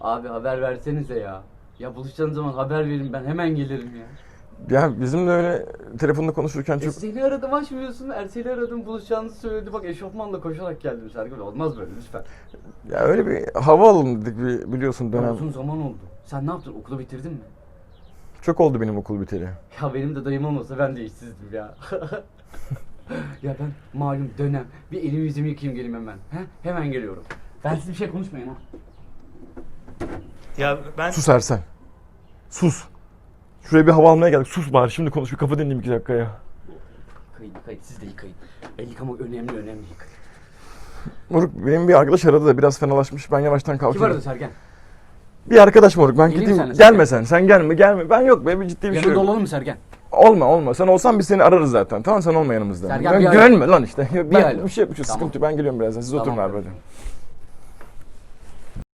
Abi haber versenize ya. Ya buluşacağınız zaman haber verin ben hemen gelirim ya. Ya bizim de öyle telefonda konuşurken çok... seni aradım açmıyorsun. Ersel'i aradım buluşacağınızı söyledi. Bak eşofmanla koşarak geldim Sergen. Olmaz böyle lütfen. Ya öyle bir hava alalım dedik bir, biliyorsun dönem. Uzun zaman oldu. Sen ne yaptın? Okulu bitirdin mi? Çok oldu benim okul biteli. Ya benim de dayım olmasa ben de işsizdim ya. ya ben malum dönem. Bir elimi yüzümü yıkayayım geleyim hemen. He? Hemen geliyorum. Ben siz bir şey konuşmayın ha. Ya ben Sus Ersen. Sus. Şuraya bir hava almaya geldik. Sus bari şimdi konuş bir kafa dinleyeyim iki dakika ya. Yıkayın yıkayın siz de yıkayın. El yıkamak önemli önemli yıkayın. Moruk benim bir arkadaş aradı da biraz fenalaşmış. Ben yavaştan Kim aradı kalkıyorum. Sergen? Bir arkadaş moruk ben Geleyim gideyim. sen gelme sen. Sen gelme gelme. Ben yok be bir ciddi bir şey Yanında yok. olalım mı Sergen? Olma olma. Sen olsan biz seni ararız zaten. Tamam sen olma yanımızda. Sergen, ben bir alo. gelme lan işte. Ben Bir alo. bir şey yapmışım. Tamam. Sıkıntı yok. Ben geliyorum birazdan. Siz Tamam oturun abi hadi.